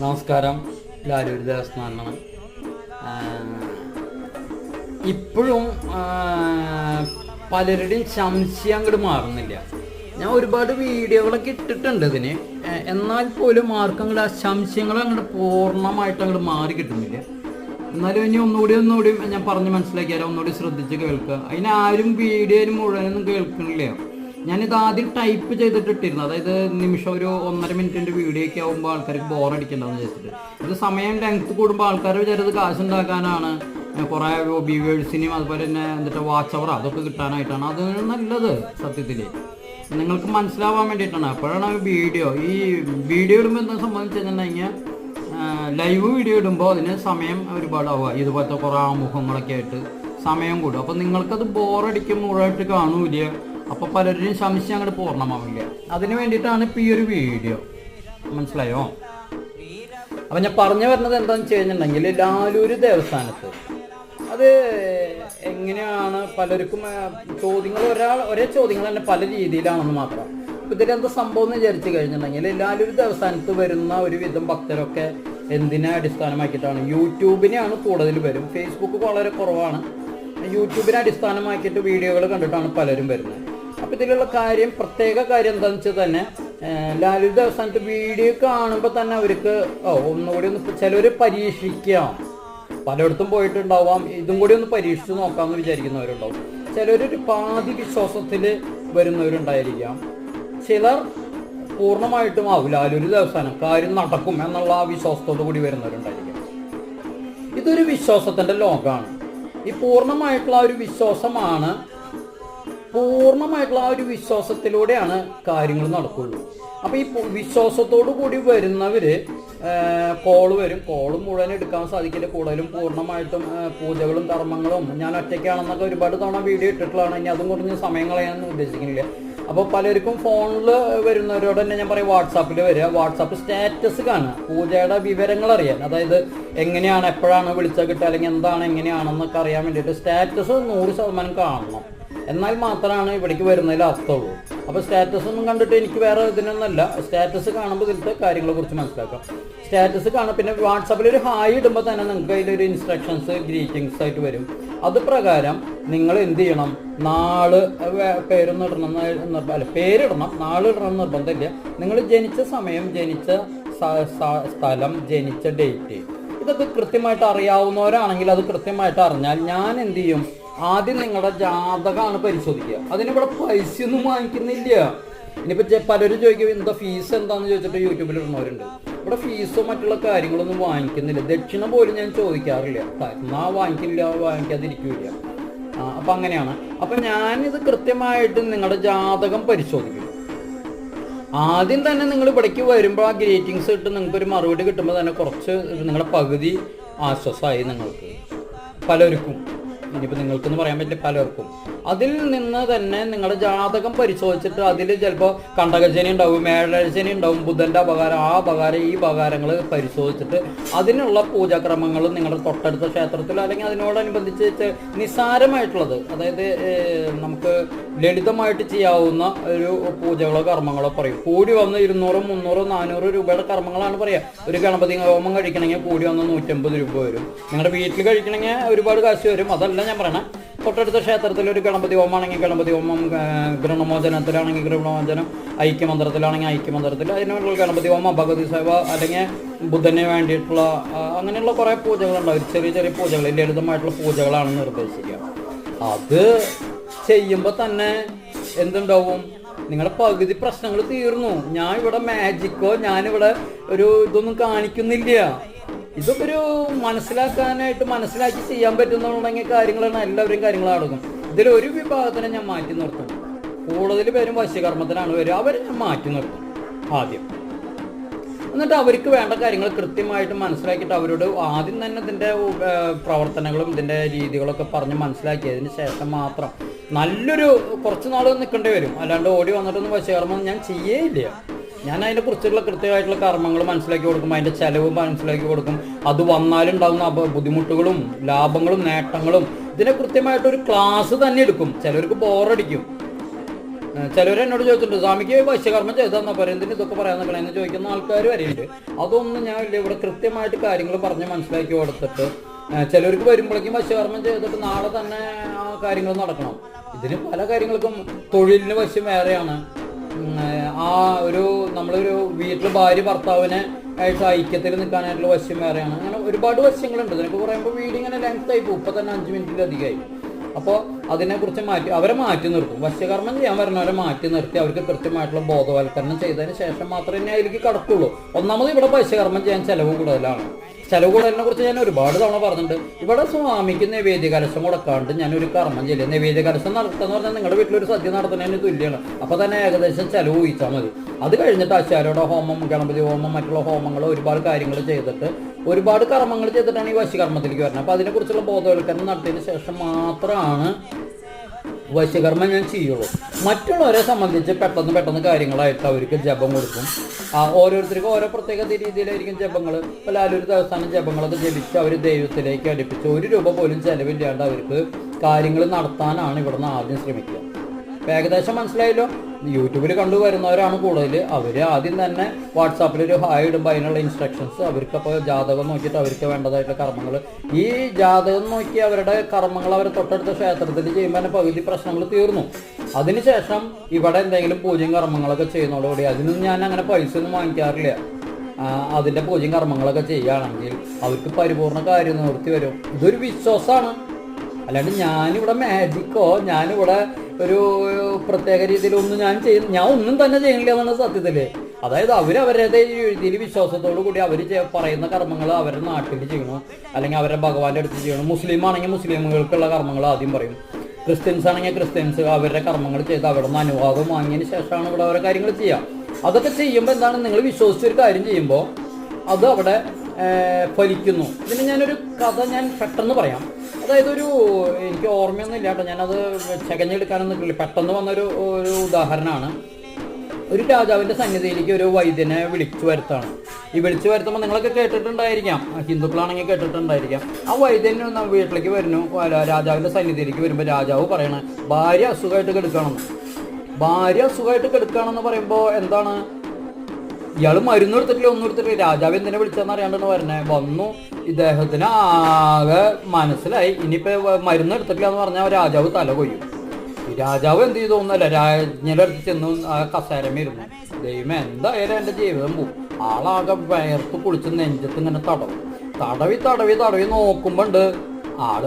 നമസ്കാരം. ലാലൂർ ദേവസ്ഥാനമാണ് ഇപ്പോഴും പലരുടെയും സംശയം അങ്ങോട്ട് മാറുന്നില്ല. ഞാൻ ഒരുപാട് വീഡിയോകളൊക്കെ ഇട്ടിട്ടുണ്ട് ഇതിന്. എന്നാൽ പോലും ആർക്കും അങ്ങോട്ട് ആ സംശയങ്ങൾ അങ്ങോട്ട് പൂർണമായിട്ട് അങ്ങോട്ട് മാറി കിട്ടുന്നില്ല. എന്നാലും ഇനി ഒന്നുകൂടി ഒന്നുകൂടി ഞാൻ പറഞ്ഞ് മനസ്സിലാക്കിയാലോ ഒന്നുകൂടി ശ്രദ്ധിച്ച് കേൾക്കുക. അതിന് ആരും വീഡിയോയിൽ മുഴുവനൊന്നും കേൾക്കണില്ല. ഞാനിത് ആദ്യം ടൈപ്പ് ചെയ്തിട്ട് ഇട്ടിരുന്നു അതായത് നിമിഷം ഒരു ഒന്നര മിനിറ്റിന്റെ വീഡിയോ ഒക്കെ ആകുമ്പോൾ ആൾക്കാർക്ക് ബോർ അടിക്കണ്ടെന്ന് വെച്ചിട്ട് ഇത് സമയം ലെങ്ത് കൂടുമ്പോൾ ആൾക്കാർ വിചാരിച്ചത് കാശുണ്ടാക്കാനാണ്. കുറേ വ്യൂവേഴ്സിനെയും അതുപോലെ തന്നെ എന്നിട്ട് വാച്ച് അവർ അതൊക്കെ കിട്ടാനായിട്ടാണ്. അത് നല്ലത് സത്യത്തിൽ നിങ്ങൾക്ക് മനസ്സിലാവാൻ വേണ്ടിയിട്ടാണ്. അപ്പോഴാണ് വീഡിയോ ഈ വീഡിയോ ഇടുമ്പോൾ എന്താ സംബന്ധിച്ച് കഴിഞ്ഞിട്ടുണ്ടെങ്കിൽ ലൈവ് വീഡിയോ ഇടുമ്പോൾ അതിന് സമയം ഒരുപാടാവുക. ഇതുപോലത്തെ കുറേ ആമുഖങ്ങളൊക്കെ ആയിട്ട് സമയം കൂടും. അപ്പം നിങ്ങൾക്കത് ബോറടിക്കും മുഴുവായിട്ട് കാണൂല അപ്പോൾ പലരുടെയും സംശയം അങ്ങോട്ട് പൂർണമാവില്ല അതിന് വേണ്ടിയിട്ടാണ് ഇപ്പോൾ ഈ ഒരു വീഡിയോ. മനസ്സിലായോ? അപ്പം ഞാൻ പറഞ്ഞു വരുന്നത് എന്താണെന്ന് വെച്ച് കഴിഞ്ഞിട്ടുണ്ടെങ്കിൽ ലാലൂര് ദേവസ്ഥാനത്ത്. അത് എങ്ങനെയാണ് പലർക്കും ചോദ്യങ്ങൾ ഒരാൾ ഒരേ ചോദ്യങ്ങൾ തന്നെ പല രീതിയിലാണെന്ന് മാത്രം. ഇപ്പം ഇതിലെന്താ സംഭവം എന്ന് വിചാരിച്ചു കഴിഞ്ഞിട്ടുണ്ടെങ്കിൽ ലാലൂര് ദേവസ്ഥാനത്ത് വരുന്ന ഒരുവിധം ഭക്തരൊക്കെ എന്തിനെ അടിസ്ഥാനമാക്കിയിട്ടാണ്? യൂട്യൂബിനെയാണ് കൂടുതൽ വരും ഫേസ്ബുക്ക് വളരെ കുറവാണ്. യൂട്യൂബിനെ അടിസ്ഥാനമാക്കിയിട്ട് വീഡിയോകൾ കണ്ടിട്ടാണ് പലരും വരുന്നത്. ഇതിലുള്ള കാര്യം പ്രത്യേക കാര്യം എന്താണെന്ന് വെച്ചാൽ തന്നെ ലാലു ദേവസ്ഥാനത്ത് വീഡിയോ കാണുമ്പോൾ തന്നെ അവർക്ക് ഒന്നുകൂടി ഒന്ന് ചിലർ പരീക്ഷിക്കാം. പലയിടത്തും പോയിട്ടുണ്ടാവാം. ഇതും കൂടി ഒന്ന് പരീക്ഷിച്ച് നോക്കാമെന്ന് വിചാരിക്കുന്നവരുണ്ടാവും. ചിലരൊരു പാതി വിശ്വാസത്തിൽ വരുന്നവരുണ്ടായിരിക്കാം. ചിലർ പൂർണമായിട്ടും ആവും. ലാലൂര് ദേവസ്ഥാനം കാര്യം നടക്കും എന്നുള്ള ആ വിശ്വാസത്തോടു കൂടി വരുന്നവരുണ്ടായിരിക്കും. ഇതൊരു വിശ്വാസത്തിന്റെ ലോകമാണ് ഈ പൂർണമായിട്ടുള്ള ഒരു വിശ്വാസമാണ് പൂർണമായിട്ടുള്ള ആ ഒരു വിശ്വാസത്തിലൂടെയാണ് കാര്യങ്ങൾ നടക്കുള്ളൂ. അപ്പൊ ഈ വിശ്വാസത്തോടു കൂടി വരുന്നവര് കോൾ വരും. കോൾ മുഴുവൻ എടുക്കാൻ സാധിക്കില്ല. കൂടുതലും പൂർണമായിട്ടും പൂജകളും കർമ്മങ്ങളും ഞാൻ ഒറ്റയ്ക്കാണെന്നൊക്കെ ഒരുപാട് തവണ വീഡിയോ ഇട്ടിട്ടുള്ളതാണ്. ഇനി അതും കുറഞ്ഞ് സമയം കളയാൻ ഉദ്ദേശിക്കുന്നില്ല. അപ്പോൾ പലർക്കും ഫോണിൽ വരുന്നവരോട് തന്നെ ഞാൻ പറയും വാട്സാപ്പിൽ വരിക വാട്സാപ്പ് സ്റ്റാറ്റസ് കാണുക. പൂജയുടെ വിവരങ്ങൾ അറിയാൻ. അതായത് എങ്ങനെയാണ് എപ്പോഴാണ് വിളിച്ചാൽ കിട്ടുക അല്ലെങ്കിൽ എന്താണ് എങ്ങനെയാണെന്നൊക്കെ അറിയാൻ വേണ്ടിയിട്ട് സ്റ്റാറ്റസ് നൂറ് ശതമാനം കാണണം. എന്നാൽ മാത്രമാണ് ഇവിടേക്ക് വരുന്നതിൽ അർത്ഥമുള്ളൂ. അപ്പോൾ സ്റ്റാറ്റസ് ഒന്നും കണ്ടിട്ട് എനിക്ക് വേറെ ഇതിനൊന്നുമല്ല സ്റ്റാറ്റസ് കാണുമ്പോൾ ഇതിലത്തെ കാര്യങ്ങളെ കുറിച്ച് മനസ്സിലാക്കാം. സ്റ്റാറ്റസ് കാണാം. പിന്നെ വാട്സാപ്പിൽ ഒരു ഹായ് ഇടുമ്പോൾ തന്നെ നിങ്ങൾക്ക് അതിലൊരു ഇൻസ്ട്രക്ഷൻസ് ഗ്രീറ്റിങ്സ് ആയിട്ട് വരും. അത് പ്രകാരം നിങ്ങൾ എന്ത് ചെയ്യണം? നാൾ പേരൊന്നും ഇടണം അല്ല പേരിടണം. നാൾ ഇടണം നിർബന്ധമില്ല. നിങ്ങൾ ജനിച്ച സമയം ജനിച്ച സ്ഥലം ജനിച്ച ഡേറ്റ് ഇതൊക്കെ കൃത്യമായിട്ട് അറിയാവുന്നവരാണെങ്കിൽ അത് കൃത്യമായിട്ട് അറിഞ്ഞാൽ ഞാൻ എന്ത് ചെയ്യും? ആദ്യം നിങ്ങളുടെ ജാതകമാണ് പരിശോധിക്കുക. അതിനിവിടെ ഒന്നും വാങ്ങിക്കുന്നില്ല. ഇനിയിപ്പോൾ പലരും ചോദിക്കും എന്താ ഫീസ് എന്താന്ന് ചോദിച്ചിട്ട് യൂട്യൂബിൽ ഇടുന്നവരുണ്ട്. ഇവിടെ ഫീസോ മറ്റുള്ള കാര്യങ്ങളൊന്നും വാങ്ങിക്കുന്നില്ല. ദക്ഷിണ പോലും ഞാൻ ചോദിക്കാറില്ല. എന്നാ വാങ്ങിക്കില്ല വാങ്ങിക്കാതിരിക്കില്ല. അപ്പം അങ്ങനെയാണ്. അപ്പം ഞാനിത് കൃത്യമായിട്ട് നിങ്ങളുടെ ജാതകം പരിശോധിക്കും. ആദ്യം തന്നെ നിങ്ങൾ ഇവിടേക്ക് വരുമ്പോൾ ആ ഗ്രീറ്റിങ്സ് ഇട്ട് നിങ്ങൾക്ക് ഒരു മറുപടി കിട്ടുമ്പോൾ തന്നെ കുറച്ച് നിങ്ങളുടെ പകുതി ആശ്വാസമായി നിങ്ങൾക്ക്. പലർക്കും. ഇനിയിപ്പോൾ നിങ്ങൾക്കെന്ന് പറയാൻ പറ്റില്ല പലർക്കും. അതിൽ നിന്ന് തന്നെ നിങ്ങളുടെ ജാതകം പരിശോധിച്ചിട്ട് അതിൽ ചിലപ്പോൾ കണ്ടകശനി ഉണ്ടാവും മേഴശനി ഉണ്ടാവും ബുധന്റെ അപകാരം ആ അപകാരം ഈ അപകാരങ്ങൾ പരിശോധിച്ചിട്ട് അതിനുള്ള പൂജാക്രമങ്ങളും നിങ്ങളുടെ തൊട്ടടുത്ത ക്ഷേത്രത്തിലോ അല്ലെങ്കിൽ അതിനോടനുബന്ധിച്ച് നിസ്സാരമായിട്ടുള്ളത് അതായത് നമുക്ക് ലളിതമായിട്ട് ചെയ്യാവുന്ന ഒരു പൂജകളോ കർമ്മങ്ങളോ പറയും. കൂടി വന്ന് ഇരുന്നൂറ് മുന്നൂറ് നാനൂറ് രൂപയുടെ കർമ്മങ്ങളാണ് പറയുക ഒരു ഗണപതി ഹോമം കഴിക്കണമെങ്കിൽ കൂടി വന്ന് നൂറ്റമ്പത് രൂപ വരും. നിങ്ങളുടെ വീട്ടിൽ കഴിക്കണമെങ്കിൽ ഒരുപാട് കാശ് വരും. അതല്ല ഞാൻ പറയണേ. തൊട്ടടുത്ത ക്ഷേത്രത്തിൽ ഒരു ഗണപതി ഓമാണെങ്കിൽ ഗണപതി ഓമം ഗ്രഹണമോചനത്തിലാണെങ്കിൽ ഗൃണമോചനം ഐക്യമന്ത്രത്തിലാണെങ്കിൽ ഐക്യമന്ത്രത്തിൽ അതിനുള്ള ഗണപതി ഓമ ഭഗവതി സേവ അല്ലെങ്കിൽ ബുദ്ധനെ വേണ്ടിയിട്ടുള്ള അങ്ങനെയുള്ള കുറേ പൂജകളുണ്ടാവും. ചെറിയ ചെറിയ പൂജകൾ ലളിതമായിട്ടുള്ള പൂജകളാണ് നിർദ്ദേശിക്കുക. അത് ചെയ്യുമ്പോൾ തന്നെ എന്തുണ്ടാവും? നിങ്ങളുടെ പകുതി പ്രശ്നങ്ങൾ തീർന്നു. ഞാൻ ഇവിടെ മാജിക്കോ ഞാനിവിടെ ഒരു ഇതൊന്നും കാണിക്കുന്നില്ല. ഇതൊക്കെ ഒരു മനസ്സിലാക്കാനായിട്ട് മനസ്സിലാക്കി ചെയ്യാൻ പറ്റുന്നുണ്ടെങ്കിൽ കാര്യങ്ങളാണ് എല്ലാവരും കാര്യങ്ങൾ നടക്കും ഇതിൽ ഒരു വിഭാഗത്തിനെ ഞാൻ മാറ്റി നിർത്തും. കൂടുതൽ പേരും വശ്യകർമ്മത്തിനാണ് വരിക. അവരെ ഞാൻ മാറ്റി നിർത്തും ആദ്യം. എന്നിട്ട് അവർക്ക് വേണ്ട കാര്യങ്ങൾ കൃത്യമായിട്ട് മനസ്സിലാക്കിയിട്ട് അവരോട് ആദ്യം തന്നെ ഇതിന്റെ പ്രവർത്തനങ്ങളും ഇതിന്റെ രീതികളൊക്കെ പറഞ്ഞ് മനസ്സിലാക്കിയതിന് ശേഷം മാത്രം നല്ലൊരു കുറച്ച് നാൾ നിൽക്കേണ്ടി വരും. അല്ലാണ്ട് ഓടി വന്നിട്ടൊന്നും വശകർമ്മം ഞാൻ ചെയ്യേയില്ല. ഞാൻ അതിനെ കുറിച്ചുള്ള കൃത്യമായിട്ടുള്ള കർമ്മങ്ങൾ മനസ്സിലാക്കി കൊടുക്കും. അതിന്റെ ചെലവ് മനസ്സിലാക്കി കൊടുക്കും. അത് വന്നാലുണ്ടാകുന്ന ബുദ്ധിമുട്ടുകളും ലാഭങ്ങളും നേട്ടങ്ങളും ഇതിനെ കൃത്യമായിട്ടൊരു ക്ലാസ് തന്നെ എടുക്കും. ചിലർക്ക് ബോറടിക്കും. ചിലർ എന്നോട് ചോദിച്ചിട്ടുണ്ട് സ്വാമിക്ക് വശ്യകർമ്മം ചെയ്താന്നാ പറയുന്നത് ഇതൊക്കെ പറയാൻ നിൽക്കണമെന്ന് ചോദിക്കുന്ന ആൾക്കാർ വരെയുണ്ട്. അതൊന്നും ഞാൻ ഇവിടെ കൃത്യമായിട്ട് കാര്യങ്ങൾ പറഞ്ഞ് മനസ്സിലാക്കി കൊടുത്തിട്ട് ചിലർക്ക് വരുമ്പോഴേക്കും വശ്യകർമ്മം ചെയ്തിട്ട് നാളെ തന്നെ ആ കാര്യങ്ങൾ നടക്കണം. ഇതിന് പല കാര്യങ്ങൾക്കും തൊഴിലിന് വശ്യം വേറെയാണ്. ആ ഒരു നമ്മളൊരു വീട്ടിൽ ഭാര്യ ഭർത്താവിനെ ആയിട്ട് ഐക്യത്തിൽ നിൽക്കാനായിട്ടുള്ള വശ്യം വേറെയാണ്. അങ്ങനെ ഒരുപാട് വശ്യങ്ങളുണ്ട് ഇതിനൊക്കെ പറയുമ്പോൾ വീഡിയോ ഇങ്ങനെ ലെങ്ത് ആയി പോകും. ഇപ്പൊ തന്നെ അഞ്ച് മിനിറ്റിലധികമായി അപ്പോൾ അതിനെക്കുറിച്ച് മാറ്റി അവരെ മാറ്റി നിർത്തും. വശ്യകർമ്മം ചെയ്യാൻ വരുന്നവരെ മാറ്റി നിർത്തി അവർക്ക് കൃത്യമായിട്ടുള്ള ബോധവൽക്കരണം ചെയ്തതിന് ശേഷം മാത്രമേ അതിലേക്ക് കടക്കുള്ളൂ ഒന്നാമത് ഇവിടെ വശ്യകർമ്മം ചെയ്യാൻ ചെലവ് കൂടുതലാണ്. ചെലവ് കൂടുതലിനെ കുറിച്ച് ഞാൻ ഒരുപാട് തവണ പറഞ്ഞിട്ടുണ്ട്. ഇവിടെ സ്വാമിക്ക് നിവേദ്യ കലശം കൊടുക്കാണ്ട് ഞാൻ ഒരു കർമ്മം ചെയ്യില്ല നിവേദ്യ കലശം നടത്തുന്ന പറഞ്ഞാൽ നിങ്ങളുടെ വീട്ടിലൊരു സദ്യ നടത്തുന്നതിന് തുല്യമാണ് അപ്പൊ തന്നെ ഏകദേശം ചിലവ് ഊഹിച്ചാൽ മതി. അത് കഴിഞ്ഞിട്ട് ആശാരോടെ ഹോമം ഗണപതി ഹോമം മറ്റുള്ള ഹോമങ്ങൾ ഒരുപാട് കാര്യങ്ങൾ ചെയ്തിട്ട് ഒരുപാട് കർമ്മങ്ങൾ ചെയ്തിട്ടാണ് ഈ വശ്യകർമ്മത്തിലേക്ക് വരുന്നത്. അപ്പോൾ അതിനെക്കുറിച്ചുള്ള ബോധവൽക്കരണം നടത്തിയതിന് ശേഷം മാത്രമാണ് വശ്യകർമ്മം ഞാൻ ചെയ്യുള്ളൂ. മറ്റുള്ളവരെ സംബന്ധിച്ച് പെട്ടെന്ന് പെട്ടെന്ന് കാര്യങ്ങളായിട്ട് അവർക്ക് ജപം കൊടുക്കും. ഓരോരുത്തർക്കും ഓരോ പ്രത്യേക രീതിയിലായിരിക്കും ജപങ്ങൾ ഇപ്പോൾ ലാലൂർ ദേവസ്ഥാന ജപങ്ങളൊക്കെ ജപിച്ച് അവർ ദൈവത്തിലേക്ക് അടുപ്പിച്ച് ഒരു രൂപ പോലും ചെലവില്ലാണ്ട് അവർക്ക് കാര്യങ്ങൾ നടത്താനാണ് ഇവിടുന്ന് ആദ്യം ശ്രമിക്കുക. ഇപ്പൊ ഏകദേശം മനസ്സിലായല്ലോ? യൂട്യൂബിൽ കണ്ടു വരുന്നവരാണ് കൂടുതൽ അവർ ആദ്യം തന്നെ വാട്സാപ്പിൽ ഒരു ഹായ് ഇടുമ്പോൾ അതിനുള്ള ഇൻസ്ട്രക്ഷൻസ് അവർക്കപ്പോൾ ജാതകം നോക്കിയിട്ട് അവർക്ക് വേണ്ടതായിട്ടുള്ള കർമ്മങ്ങൾ ഈ ജാതകം നോക്കി അവരുടെ കർമ്മങ്ങൾ അവർ തൊട്ടടുത്ത ക്ഷേത്രത്തിൽ ചെയ്യുമ്പോൾ തന്നെ പകുതി പ്രശ്നങ്ങൾ തീർന്നു. അതിനുശേഷം ഇവിടെ എന്തെങ്കിലും പൂജയും കർമ്മങ്ങളൊക്കെ ചെയ്യുന്നതോടുകൂടി അതിനൊന്നും ഞാൻ അങ്ങനെ പൈസ ഒന്നും വാങ്ങിക്കാറില്ല. അതിന്റെ പൂജയും കർമ്മങ്ങളൊക്കെ ചെയ്യുകയാണെങ്കിൽ അവർക്ക് പരിപൂർണ കാര്യം നിവർത്തി വരും. ഇതൊരു വിശ്വാസമാണ് അല്ലാണ്ട് ഞാനിവിടെ മാജിക്കോ ഞാനിവിടെ ഒരു പ്രത്യേക രീതിയിലൊന്നും ഞാൻ ചെയ്യുന്ന ഞാൻ ഒന്നും തന്നെ ചെയ്യുന്നില്ല എന്നാണ് സത്യത്തിൽ. അതായത് അവർ അവരുടെ രീതിയിൽ വിശ്വാസത്തോടു കൂടി അവർ പറയുന്ന കർമ്മങ്ങൾ അവരുടെ നാട്ടിൽ ചെയ്യണം. അല്ലെങ്കിൽ അവരുടെ ഭഗവാന്റെ അടുത്ത് ചെയ്യണം. മുസ്ലിം ആണെങ്കിൽ മുസ്ലിമുകൾക്കുള്ള കർമ്മങ്ങൾ ആദ്യം പറയും. ക്രിസ്ത്യൻസ് ആണെങ്കിൽ ക്രിസ്ത്യൻസ് അവരുടെ കർമ്മങ്ങൾ ചെയ്ത് അവിടെ നിന്ന് അനുവാദം വാങ്ങിയതിന് ശേഷമാണ് ഇവിടെ ഓരോ കാര്യങ്ങൾ ചെയ്യുക അതൊക്കെ ചെയ്യുമ്പോൾ എന്താണ്? നിങ്ങൾ വിശ്വസിച്ചൊരു കാര്യം ചെയ്യുമ്പോൾ അത് അവിടെ ഫലിക്കുന്നു. ഇതിന് ഞാനൊരു കഥ ഞാൻ പെട്ടെന്ന് പറയാം. അതായത് ഒരു എനിക്ക് ഓർമ്മയൊന്നും ഇല്ല കേട്ടോ. ഞാനത് ചകഞ്ഞെടുക്കാനൊന്നും നിൽക്കില്ല. പെട്ടെന്ന് വന്നൊരു ഒരു ഉദാഹരണമാണ്. ഒരു രാജാവിന്റെ സന്നിധിയിലേക്ക് ഒരു വൈദ്യനെ വിളിച്ചു വരുത്താണ് ഈ വിളിച്ചു വരുത്തുമ്പോൾ നിങ്ങളൊക്കെ കേട്ടിട്ടുണ്ടായിരിക്കാം. ഹിന്ദുക്കളാണെങ്കിൽ കേട്ടിട്ടുണ്ടായിരിക്കാം. ആ വൈദ്യൻ വീട്ടിലേക്ക് വരുന്നു. രാജാവിന്റെ സന്നിധിയിലേക്ക് വരുമ്പോൾ രാജാവ് പറയണേ ഭാര്യ അസുഖമായിട്ട് കെടുക്കണം ഭാര്യ അസുഖമായിട്ട് കെടുക്കുകയാണെന്ന് പറയുമ്പോൾ എന്താണ്? ഇയാൾ മരുന്ന് എടുത്തിട്ടില്ല ഒന്നും എടുത്തിട്ടില്ല രാജാവ് എന്തിനെ വിളിച്ചതെന്ന് അറിയാണ്ടാണ് പറഞ്ഞേ വന്നു. ഇദ്ദേഹത്തിന് ആകെ മനസ്സിലായി. ഇനിയിപ്പോ മരുന്ന് എടുത്തിട്ടില്ല എന്ന് പറഞ്ഞാൽ രാജാവ് തല കൊയ്യും. രാജാവ് എന്ത് ചെയ്തു ഒന്നല്ല അടുത്ത് ചെന്ന് ആ കസേരമിരുന്നു ദൈവം എന്തായാലും എന്റെ ജീവിതം പോകും ആളാകെ വയർത്ത് കുളിച്ച് നെഞ്ചത്ത് ഇങ്ങനെ തടവും. തടവി തടവി തടവി നോക്കുമ്പോണ്ട് ആൾ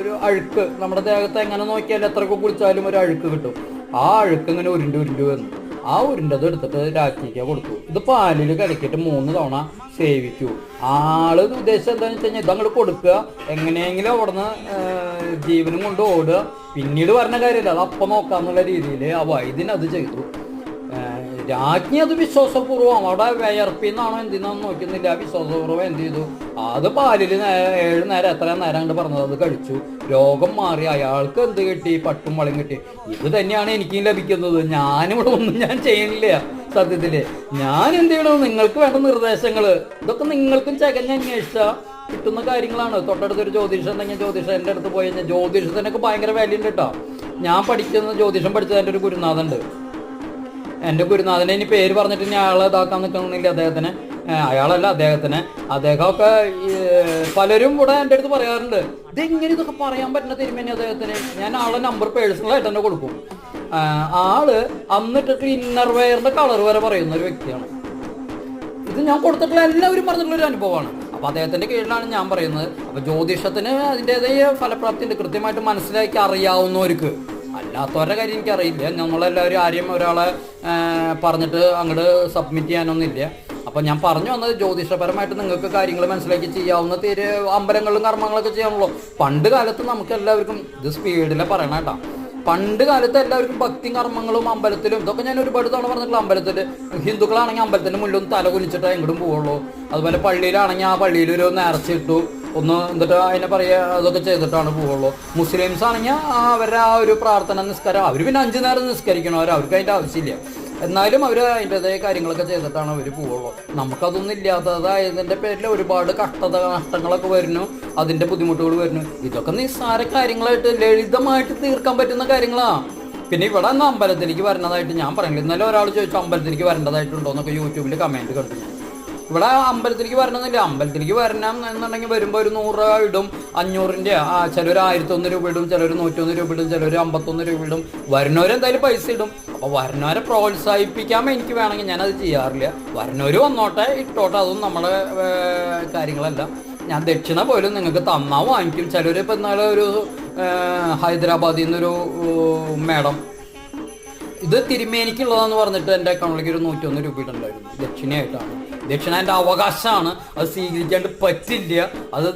ഒരു അഴുക്ക്. നമ്മുടെ ദേഹത്തെ എങ്ങനെ നോക്കിയാലും എത്രയൊക്കെ കുളിച്ചാലും ഒരു അഴുക്ക് കിട്ടും. ആ അഴുക്ക് ഇങ്ങനെ ഉരുണ്ട് ഉരുണ്ട് വന്നു. ആ ഉരുണ്ടത് എടുത്തിട്ട് രാജ്ഞിക്ക് കൊടുത്തു. ഇത് പാലിൽ കിടക്കിയിട്ട് മൂന്ന് തവണ സേവിച്ചു ആൾ ഉദ്ദേശം എന്താണെന്ന് വെച്ച് കഴിഞ്ഞാൽ ഇതങ്ങോട്ട് കൊടുക്കുക. എങ്ങനെയെങ്കിലും അവിടുന്ന് ജീവനും കൊണ്ട് ഓടുക. പിന്നീട് പറഞ്ഞ കാര്യമില്ല. അത് അപ്പം നോക്കാന്നുള്ള രീതിയിൽ ആ വൈദ്യൻ അത് ചെയ്തു. രാജ്ഞി അത് വിശ്വാസപൂർവം അവിടെ വിയർപ്പിന്നാണോ എന്തിനാന്ന് നോക്കുന്നില്ല. വിശ്വാസപൂർവം എന്ത് ചെയ്തു? അത് പാലിൽ ഏഴ് നേരം എത്ര നേരം കണ്ട് പറഞ്ഞത്? അത് കഴിച്ചു. രോഗം മാറി. അയാൾക്ക് എന്ത് കിട്ടി? പട്ടും വളം കിട്ടി. ഇത് തന്നെയാണ് എനിക്കും ലഭിക്കുന്നത്. ഞാനിവിടെ ഒന്നും ഞാൻ ചെയ്യണില്ല. സത്യത്തിൽ. ഞാൻ എന്ത് ചെയ്യണം? നിങ്ങൾക്ക് വേണ്ട നിർദ്ദേശങ്ങൾ ഇതൊക്കെ നിങ്ങൾക്കും ചകഞ്ഞ് അന്വേഷിച്ച കിട്ടുന്ന കാര്യങ്ങളാണ്. തൊട്ടടുത്തൊരു ജ്യോതിഷം ഉണ്ടെങ്കിൽ ജ്യോതിഷം എന്റെ അടുത്ത് പോയി കഴിഞ്ഞാൽ ജ്യോതിഷത്തിനൊക്കെ ഭയങ്കര വാല്യൂ ഉണ്ട് കേട്ടോ ഞാൻ പഠിക്കുന്ന ജ്യോതിഷം പഠിച്ചതിന്റെ ഒരു ഗുരുനാഥുണ്ട് എന്റെ ഗുരുനാഥനെ ഇനി പേര് പറഞ്ഞിട്ട് ഇനി അയാളെ ഇതാക്കാൻ നിൽക്കണമെന്നില്ല അദ്ദേഹത്തിന്. അയാളല്ല അദ്ദേഹത്തിന്. അദ്ദേഹമൊക്കെ പലരും കൂടെ എന്റെ അടുത്ത് പറയാറുണ്ട് ഇതെങ്ങനെ ഇതൊക്കെ പറയാൻ പറ്റുന്ന തിരുമേനി അദ്ദേഹത്തിന്? ഞാൻ ആളെ നമ്പർ പേഴ്സണലായിട്ട് തന്നെ കൊടുക്കും. ആൾ അന്നിട്ടിട്ട് ഇന്നർ വെയറിന്റെ കളർ വരെ പറയുന്ന ഒരു വ്യക്തിയാണ്. ഇത് ഞാൻ കൊടുത്തിട്ടുള്ള എല്ലാവരും പറഞ്ഞിട്ടുള്ള ഒരു അനുഭവമാണ്. അപ്പൊ അദ്ദേഹത്തിന്റെ കീഴിലാണ് ഞാൻ പറയുന്നത്. അപ്പൊ ജ്യോതിഷത്തിന് അതിന്റെതായ ഫലപ്രാപ്തി ഉണ്ട്. കൃത്യമായിട്ട് മനസ്സിലാക്കി അറിയാവുന്നവർക്ക് അല്ലാത്തവരുടെ കാര്യം എനിക്കറിയില്ല. നമ്മളെല്ലാവരും ആരെയും ഒരാളെ പറഞ്ഞിട്ട് അങ്ങോട്ട് സബ്മിറ്റ് ചെയ്യാനൊന്നുമില്ല. അപ്പോൾ ഞാൻ പറഞ്ഞു വന്നത് ജ്യോതിഷപരമായിട്ട് നിങ്ങൾക്ക് കാര്യങ്ങൾ മനസ്സിലാക്കി ചെയ്യാവുന്ന തീരെ അമ്പലങ്ങളിലും കർമ്മങ്ങളൊക്കെ ചെയ്യാനുള്ളൂ. പണ്ട് കാലത്ത് നമുക്ക് എല്ലാവർക്കും ഇത് സ്പീഡിലെ പറയണ കേട്ടോ. പണ്ട് കാലത്ത് എല്ലാവർക്കും ഭക്തി കർമ്മങ്ങളും അമ്പലത്തിലും ഇതൊക്കെ ഞാൻ ഒരുപാട് തവണ പറഞ്ഞിട്ടുള്ള അമ്പലത്തിൽ ഹിന്ദുക്കളാണെങ്കിൽ അമ്പലത്തിന്റെ മുന്നിൽ തല കുലിച്ചിട്ട് എങ്ങോട്ടും പോവുള്ളൂ. അതുപോലെ പള്ളിയിലാണെങ്കിൽ ആ പള്ളിയിൽ ഒരു നേർച്ചയിട്ടു ഒന്ന് എന്നിട്ട് അതിനെ പറയുക അതൊക്കെ ചെയ്തിട്ടാണ് പോവുള്ളൂ. മുസ്ലിംസ് ആണെങ്കിൽ അവരുടെ ആ ഒരു പ്രാർത്ഥന നിസ്കാരം അവർ പിന്നെ അഞ്ചു നേരം നിസ്കരിക്കണവർ അവർക്ക് അതിന്റെ ആവശ്യമില്ല. എന്നാലും അവർ അതിന്റെതായ കാര്യങ്ങളൊക്കെ ചെയ്തിട്ടാണ് അവർ പോവുള്ളൂ. നമുക്കതൊന്നും ഇല്ലാത്തതായതിന്റെ പേരിൽ ഒരുപാട് കഷ്ടത നഷ്ടങ്ങളൊക്കെ വരുന്നു അതിന്റെ ബുദ്ധിമുട്ടുകൾ വരുന്നു. ഇതൊക്കെ നിസ്സാര കാര്യങ്ങളായിട്ട് ലളിതമായിട്ട് തീർക്കാൻ പറ്റുന്ന കാര്യങ്ങളാണ് പിന്നെ ഇവിടെ നിന്ന് അമ്പലത്തിലേക്ക് വരണതായിട്ട് ഞാൻ പറയുന്നില്ല ഇന്നലെ ഒരാൾ ചോദിച്ചു അമ്പലത്തിലേക്ക് വരേണ്ടതായിട്ടുണ്ടോ എന്നൊക്കെ യൂട്യൂബിൽ കമന്റ് കണ്ടു ഇവിടെ അമ്പലത്തിലേക്ക് വരണമെന്നില്ല. അമ്പലത്തിലേക്ക് വരണം എന്നുണ്ടെങ്കിൽ വരുമ്പോൾ ഒരു നൂറ് രൂപ ഇടും. അഞ്ഞൂറിന്റെ ആ ചിലർ ആയിരത്തൊന്ന് രൂപ ഇടും ചിലർ നൂറ്റൊന്ന് രൂപ ഇടും ചിലർ അമ്പത്തൊന്ന് രൂപ ഇടും. വരുന്നവരെന്തായാലും പൈസ ഇടും. അപ്പോൾ വരുന്നവരെ പ്രോത്സാഹിപ്പിക്കാൻ എനിക്ക് വേണമെങ്കിൽ ഞാനത് ചെയ്യാറില്ല. വരുന്നവർ വന്നോട്ടെ ഇട്ടോട്ടെ അതൊന്നും നമ്മുടെ കാര്യങ്ങളല്ല. ഞാൻ ദക്ഷിണ പോലും നിങ്ങൾക്ക് തന്നാ വാങ്ങിക്കും. ചിലർ ഇപ്പം ഇന്നലെ ഒരു ഹൈദരാബാദിൽ നിന്നൊരു മേഡം ഇത് തിരുമേനിക്കുള്ളതാന്ന് പറഞ്ഞിട്ട് എന്റെ അക്കൗണ്ടിലേക്ക് ഒരു നൂറ്റൊന്ന് രൂപ ഇട്ടുണ്ടായിരുന്നു ദക്ഷിണയായിട്ടാണ്. ദക്ഷിണ എന്റെ അവകാശമാണ്. അത് സ്വീകരിക്കാണ്ട് പറ്റില്ല. അത്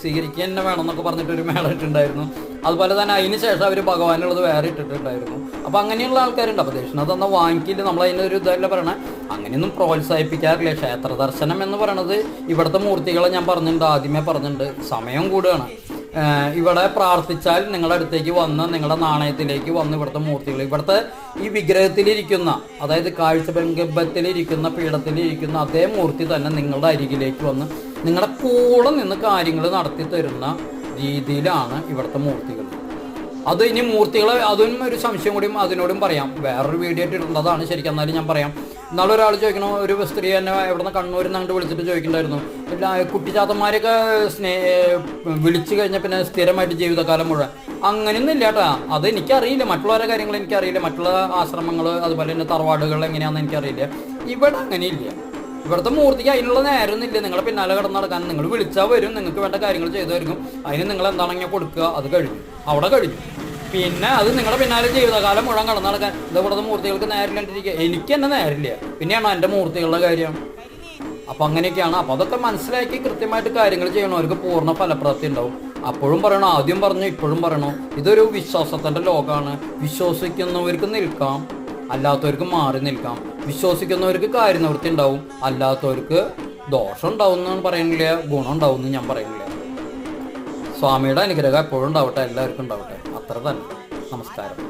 സ്വീകരിക്കുക തന്നെ വേണം എന്നൊക്കെ പറഞ്ഞിട്ടൊരു മേള ഇട്ടുണ്ടായിരുന്നു അതുപോലെ തന്നെ അതിന് ശേഷം അവർ ഭഗവാനുള്ളത് വേറെ ഇട്ടിട്ടുണ്ടായിരുന്നു. അപ്പോൾ അങ്ങനെയുള്ള ആൾക്കാരുണ്ട്. അപ്പോൾ ദക്ഷിണ തന്ന വാങ്ങിക്കില്ല. നമ്മൾ അതിനൊരു ഇതല്ല പറയണേ. അങ്ങനെയൊന്നും പ്രോത്സാഹിപ്പിക്കാറില്ല. ക്ഷേത്ര ദർശനം എന്ന് പറയണത് ഇവിടുത്തെ മൂർത്തികളെ ഞാൻ പറഞ്ഞിട്ടുണ്ട് ആദ്യമേ പറഞ്ഞിട്ടുണ്ട്. സമയം കൂടുകയാണ്. ഇവിടെ പ്രാർത്ഥിച്ചാൽ നിങ്ങളുടെ അടുത്തേക്ക് വന്ന് നിങ്ങളുടെ നാണയത്തിലേക്ക് വന്ന് ഇവിടുത്തെ മൂർത്തികൾ. ഇവിടുത്തെ ഈ വിഗ്രഹത്തിലിരിക്കുന്ന അതായത് കാഴ്ചബംഗത്തിലിരിക്കുന്ന പീഠത്തിലിരിക്കുന്ന അതേ മൂർത്തി തന്നെ നിങ്ങളുടെ അരികിലേക്ക് വന്ന് നിങ്ങളുടെ കൂടെ നിന്ന് കാര്യങ്ങൾ നടത്തി തരുന്ന രീതിയിലാണ് ഇവിടുത്തെ മൂർത്തികൾ. അത് ഇനി മൂർത്തികളെ അതും ഒരു സംശയം കൂടിയും അതിനോടും പറയാം. വേറൊരു വീഡിയോ ഇട്ടിട്ടുള്ളതാണ് ശരിക്കും എന്നാലും ഞാൻ പറയാം. എന്നാലും ഒരാൾ ചോദിക്കണം ഒരു സ്ത്രീ എന്നെ എവിടെ നിന്ന് കണ്ണൂരിൽ നിന്ന് അങ്ങോട്ട് വിളിച്ചിട്ട് ചോദിക്കണ്ടായിരുന്നു പിന്നെ കുട്ടിച്ചാത്തന്മാരൊക്കെ സ്നേ വിളിച്ചു കഴിഞ്ഞാൽ പിന്നെ സ്ഥിരമായിട്ട് ജീവിതകാലം മുഴുവൻ. അങ്ങനെയൊന്നും ഇല്ല കേട്ടാ. അത് എനിക്കറിയില്ല. മറ്റുള്ളവരുടെ കാര്യങ്ങൾ എനിക്കറിയില്ല. മറ്റുള്ള ആശ്രമങ്ങൾ അതുപോലെ തന്നെ തറവാടുകൾ എങ്ങനെയാണെന്ന് എനിക്കറിയില്ല. ഇവിടെ അങ്ങനെയില്ല. ഇവിടുത്തെ മൂർത്തിക്ക് അതിനുള്ള ഇല്ല. നിങ്ങളെ പിന്നാലെ കിടന്ന് നടക്കാൻ നിങ്ങൾ വിളിച്ചാൽ വരും. നിങ്ങൾക്ക് വേണ്ട കാര്യങ്ങൾ ചെയ്തു തരും അതിന് നിങ്ങൾ എന്താണെങ്കിൽ കൊടുക്കുക? അത് കഴിഞ്ഞു. അവിടെ കഴിഞ്ഞു. പിന്നെ അത് നിങ്ങളുടെ പിന്നാലെ ജീവിതകാലം മുഴുവൻ കടന്നു നടക്കാൻ. ഇത് ഇവിടുത്തെ മൂർത്തികൾക്ക് നേരില്ലാണ്ടിരിക്കുക എനിക്ക് തന്നെ നേരില്ല പിന്നെയാണോ എന്റെ മൂർത്തികളുടെ കാര്യം? അപ്പൊ അങ്ങനെയൊക്കെയാണ്. അപ്പൊ അതൊക്കെ മനസ്സിലാക്കി കൃത്യമായിട്ട് കാര്യങ്ങൾ ചെയ്യണവർക്ക് പൂർണ ഫലപ്രാപ്തി ഉണ്ടാവും. അപ്പോഴും പറയണോ? ആദ്യം പറഞ്ഞു ഇപ്പോഴും പറയണോ? ഇതൊരു വിശ്വാസത്തിന്റെ ലോകമാണ്. വിശ്വസിക്കുന്നവർക്ക് നിൽക്കാം. അല്ലാത്തവർക്ക് മാറി നിൽക്കാം. വിശ്വസിക്കുന്നവർക്ക് കാര്യനിവൃത്തി ഉണ്ടാവും. അല്ലാത്തവർക്ക് ദോഷം ഉണ്ടാവും എന്ന് പറയുന്നില്ല? ഗുണം ഉണ്ടാവും എന്ന് ഞാൻ പറയുന്നില്ല? സ്വാമിയുടെ അനുഗ്രഹം എപ്പോഴും ഉണ്ടാവട്ടെ എല്ലാവർക്കും ഉണ്ടാവട്ടെ. അത്ര തന്നെ. നമസ്കാരം.